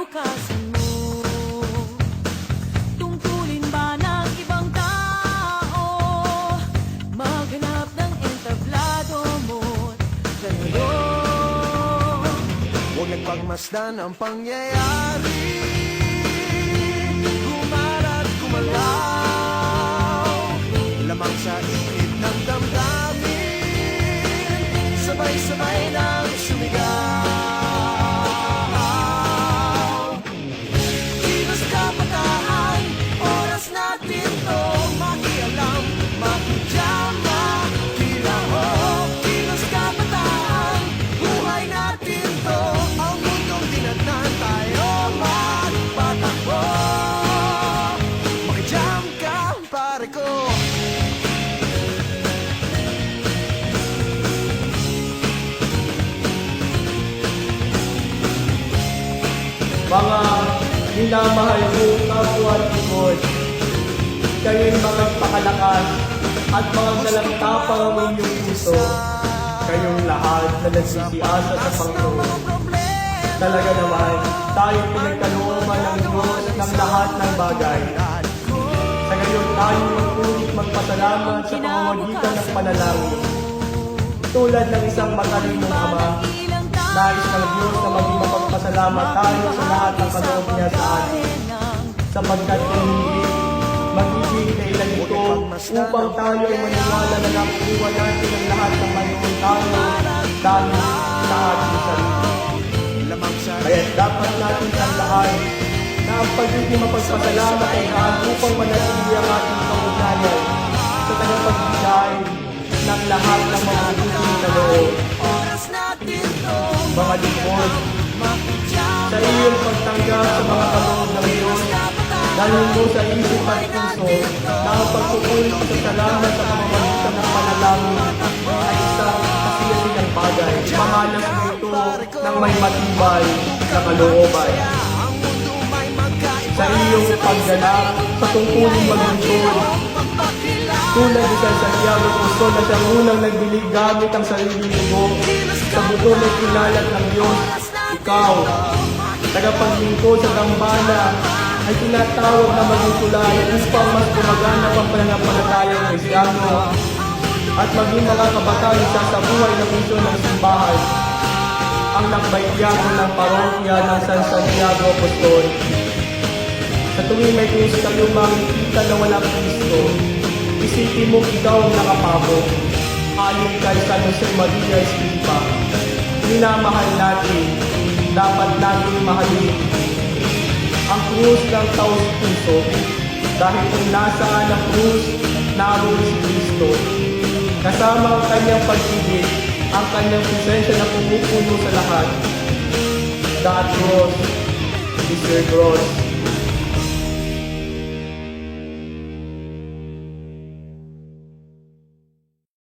bukasan mo? Tungkulin ba ng ibang tao? Maghanap ng entablado mo. Ganito. Huwag nagpagmasdan ang pangyayari. Kumara't kumalaw Lamang sa init ng damdamin. Sabay-sabay na Mga minamahal ko kapwa at lingkod, kayo'y magpakalakas at mga galantapang ang inyong puso. Kayong lahat na nagsisiasa sa Panginoon. Talaga naman, tayo pinagkalooban ng Diyos ng lahat ng bagay. Sa gayon tayo magpulit magpasalamat sa pamamagitan ng panalangin. Tulad ng isang matalinong ama, Nais ng Diyos na maging mapagpasalamat tayo sa lahat ng kaloob niya sa atin. Sapagkat kung hindi, magiging kailan ito upang tayo ay maniwala na nakukuha natin ang lahat ng mayroon tayo dahil sa ating sarili. Kaya dapat natin tandaan na ang pagiging mapagpasalamat ay daan upang manatili ang ating kaugnayan sa tagapagbigay pagtanggap sa mga kaloob ng Diyos, dalhin mo sa isip at puso na ang pagkukulit sa salamat sa pamamagitan ng panalangin ay isang kasiyasigang bagay. Pamalas mo ito ng may matibay na kalooban. Sa iyong pagganap sa tungkulin maglingkod, tulad ni San Santiago Apostol na siyang unang nagbilig gamit ang sariling dugo sa buto ng kinalat ng Diyos, ikaw, tagapaglingkod sa dambana, ay tinatawag na maging tulay upang mas gumaganap ang pananampalatayang Kristiyano at maging mga kabataan isa sa buhay ng misyon ng simbahan ang nakbaityago ng parokya ng San Santiago Apostol. Sa tuwing may krus kayo makikita na walang Kristo, isipin mo ikaw ang nakapabo. Ayon kay San Jose Maria Escriba, minamahal natin, dapat natin mahalin ang krus ng taos puso dahil kung nasaan ang krus, naroon si Kristo. Kasama ang kanyang pag-ibig, ang kanyang presensya na pumupuno sa lahat. The cross is your cross.